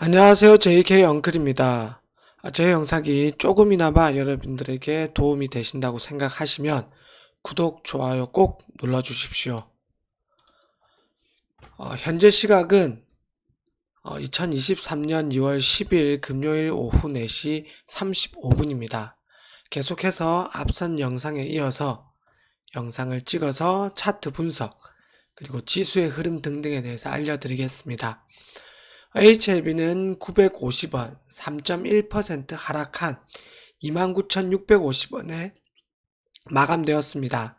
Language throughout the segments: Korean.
안녕하세요. JK 엉클입니다. 아, 제 영상이 조금이나마 여러분들에게 도움이 되신다고 생각하시면 구독, 좋아요 꼭 눌러주십시오. 어, 현재 시각은 2023년 2월 10일 금요일 오후 4시 35분입니다. 계속해서 앞선 영상에 이어서 영상을 찍어서 차트 분석, 그리고 지수의 흐름 등등에 대해서 알려드리겠습니다. HLB는 950원, 3.1% 하락한 29,650원에 마감되었습니다.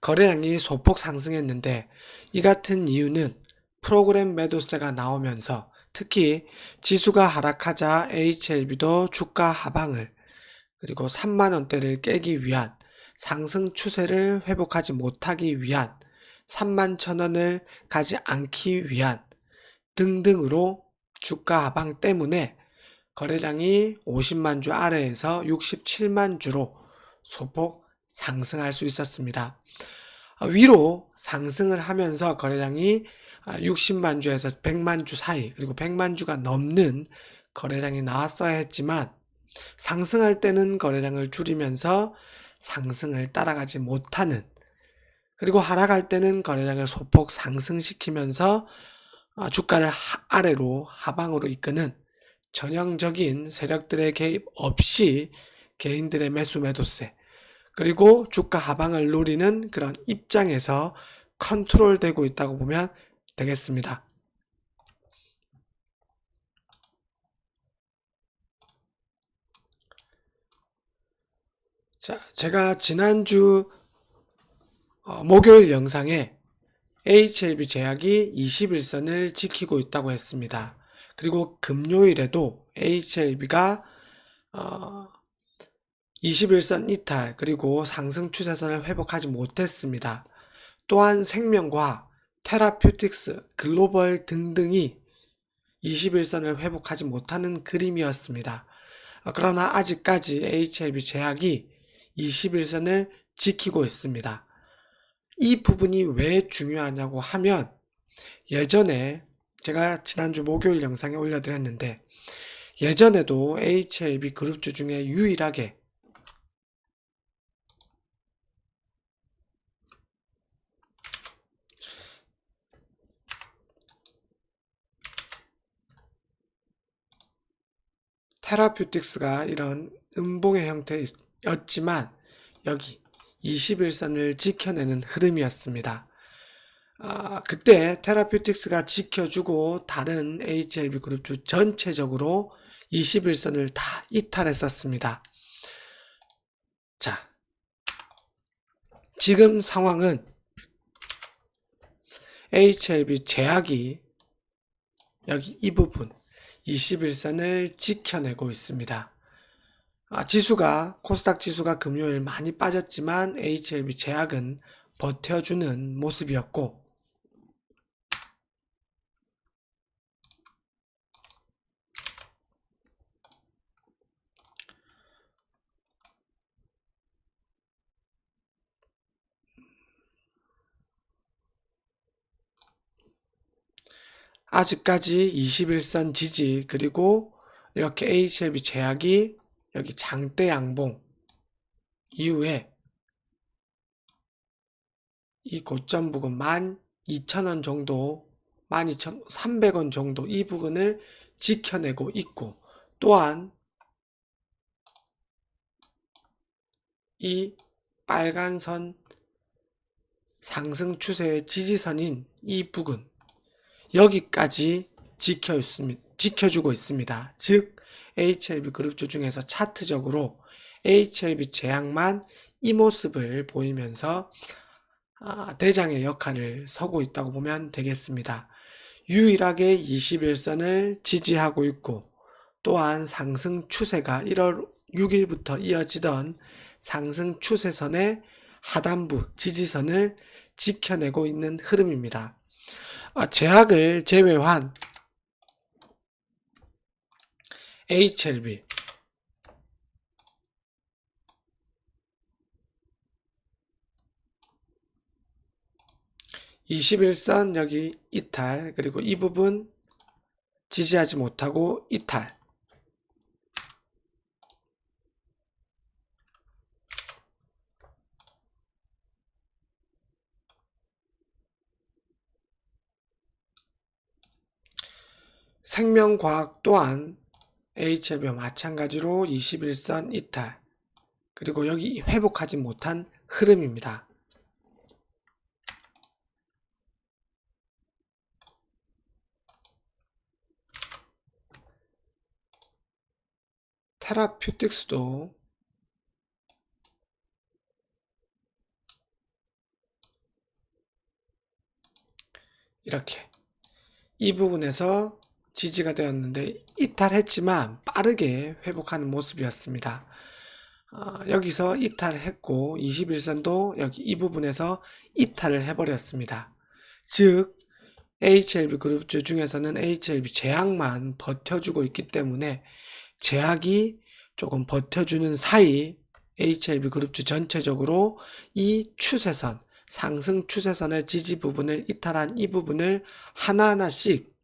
거래량이 소폭 상승했는데 이 같은 이유는 프로그램 매도세가 나오면서 특히 지수가 하락하자 HLB도 주가 하방을 그리고 3만원대를 깨기 위한 상승 추세를 회복하지 못하기 위한 3만 천원을 가지 않기 위한 등등으로 주가 하방 때문에 거래량이 50만 주 아래에서 67만 주로 소폭 상승할 수 있었습니다. 위로 상승을 하면서 거래량이 60만 주에서 100만 주 사이 그리고 100만 주가 넘는 거래량이 나왔어야 했지만 상승할 때는 거래량을 줄이면서 상승을 따라가지 못하는 그리고 하락할 때는 거래량을 소폭 상승시키면서 주가를 아래로 하방으로 이끄는 전형적인 세력들의 개입 없이 개인들의 매수 매도세 그리고 주가 하방을 노리는 그런 입장에서 컨트롤 되고 있다고 보면 되겠습니다. 자, 제가 지난주 어, 목요일 영상에 HLB 제약이 21선을 지키고 있다고 했습니다. 그리고 금요일에도 HLB가 어, 21선 이탈 그리고 상승 추세선을 회복하지 못했습니다. 또한 생명과 테라퓨틱스, 글로벌 등등이 21선을 회복하지 못하는 그림이었습니다. 어, 그러나 아직까지 HLB 제약이 21선을 지키고 있습니다. 이 부분이 왜 중요하냐고 하면 예전에 제가 지난주 목요일 영상에 올려드렸는데 예전에도 HLB 그룹주 중에 유일하게 테라퓨틱스가 이런 음봉의 형태였지만 여기 21선을 지켜내는 흐름이었습니다. 아, 그때 테라퓨틱스가 지켜주고 다른 HLB 그룹주 전체적으로 21선을 다 이탈했었습니다. 자, 지금 상황은 HLB 제약이 여기 이 부분 21선을 지켜내고 있습니다. 아, 지수가 코스닥 지수가 금요일 많이 빠졌지만 HLB 제약은 버텨주는 모습이었고. 아직까지 21선 지지 그리고 이렇게 HLB 제약이 여기 장대 양봉 이후에 이 고점 부근 12,000원 정도 12,300원 정도 이 부근을 지켜내고 있고 또한 이 빨간 선 상승 추세의 지지선인 이 부근 여기까지 지켜 있습니다. 지켜주고 있습니다. 즉 HLB 그룹주 중에서 차트적으로 HLB 제약만 이 모습을 보이면서 아, 대장의 역할을 서고 있다고 보면 되겠습니다. 유일하게 21선을 지지하고 있고 또한 상승 추세가 1월 6일부터 이어지던 상승 추세선의 하단부 지지선을 지켜내고 있는 흐름입니다. 아, 제약을 제외한 HLB (21선) 여기 이탈 그리고 이 부분 지지하지 못하고 이탈. 생명과학 또한 HLB와 마찬가지로 21선 이탈. 그리고 여기 회복하지 못한 흐름입니다. 테라퓨틱스도 이렇게 이 부분에서 지지가 되었는데 이탈했지만 빠르게 회복하는 모습이었습니다. 어, 여기서 이탈했고 21선도 여기 이 부분에서 이탈을 해버렸습니다. 즉 HLB 그룹주 중에서는 HLB 제약만 버텨주고 있기 때문에 제약이 조금 버텨주는 사이 HLB 그룹주 전체적으로 이 추세선 상승 추세선의 지지 부분을 이탈한 이 부분을 하나하나씩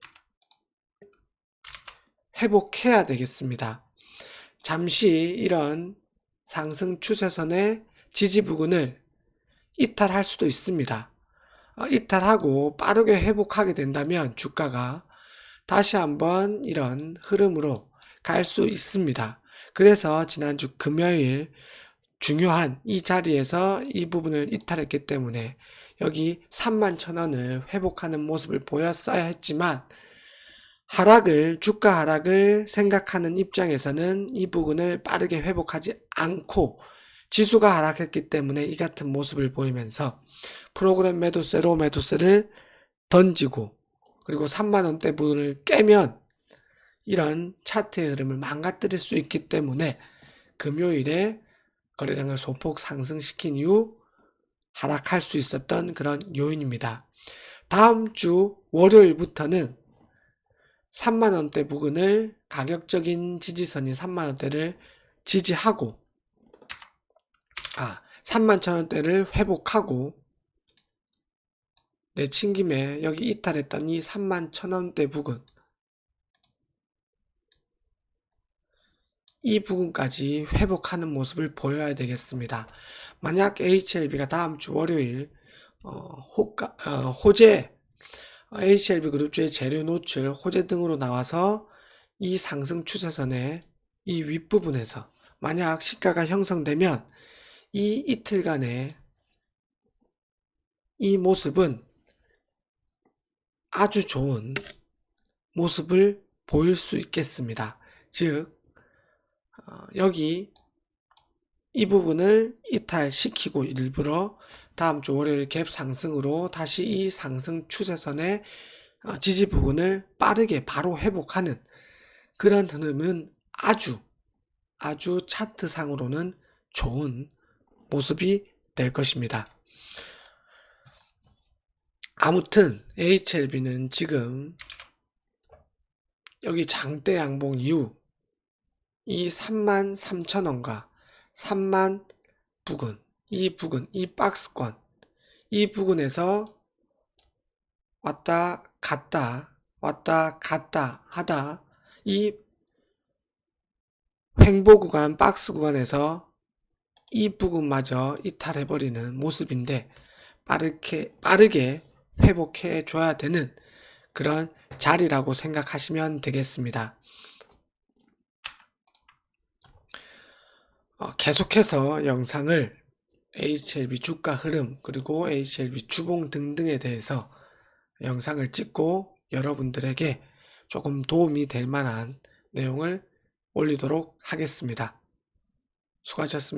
회복해야 되겠습니다. 잠시 이런 상승 추세선의 지지 부분을 이탈할 수도 있습니다. 어, 이탈하고 빠르게 회복하게 된다면 주가가 다시 한번 이런 흐름으로 갈 수 있습니다. 그래서 지난주 금요일 중요한 이 자리에서 이 부분을 이탈했기 때문에 여기 3만 천원을 회복하는 모습을 보였어야 했지만 하락을 주가 하락을 생각하는 입장에서는 이 부분을 빠르게 회복하지 않고 지수가 하락했기 때문에 이 같은 모습을 보이면서 프로그램 매도세로 매도세를 던지고 그리고 3만원대 부분을 깨면 이런 차트의 흐름을 망가뜨릴 수 있기 때문에 금요일에 거래량을 소폭 상승시킨 이후 하락할 수 있었던 그런 요인입니다. 다음 주 월요일부터는 3만원대 부근을 가격적인 지지선인 3만원대를 지지하고 아 3만 천원대를 회복하고 내친 김에 여기 이탈했던 이 3만 천원대 부근 이 부분까지 회복하는 모습을 보여야 되겠습니다. 만약 HLB가 다음 주 월요일 어, 호가, 어, 호재 HLB 그룹주의 재료 노출, 호재 등으로 나와서 이 상승 추세선의 이 윗부분에서 만약 시가가 형성되면 이 이틀간의 이 모습은 아주 좋은 모습을 보일 수 있겠습니다. 즉, 어, 여기 이 부분을 이탈시키고 일부러 다음 주 월요일 갭 상승으로 다시 이 상승 추세선의 어, 지지 부분을 빠르게 바로 회복하는 그런 흐름은 아주 아주 차트상으로는 좋은 모습이 될 것입니다. 아무튼 HLB는 지금 여기 장대 양봉 이후 이 3만 3천원과 3만 부근 이 부근, 이 박스권, 이 부근에서 왔다 갔다, 왔다 갔다 하다 이 횡보 구간, 박스 구간에서 이 부분마저 이탈해버리는 모습인데 빠르게, 빠르게 회복해 줘야 되는 그런 자리라고 생각하시면 되겠습니다. 어, 계속해서 영상을 HLB 주가 흐름 그리고 HLB 주봉 등등에 대해서 영상을 찍고 여러분들에게 조금 도움이 될 만한 내용을 올리도록 하겠습니다. 수고하셨습니다.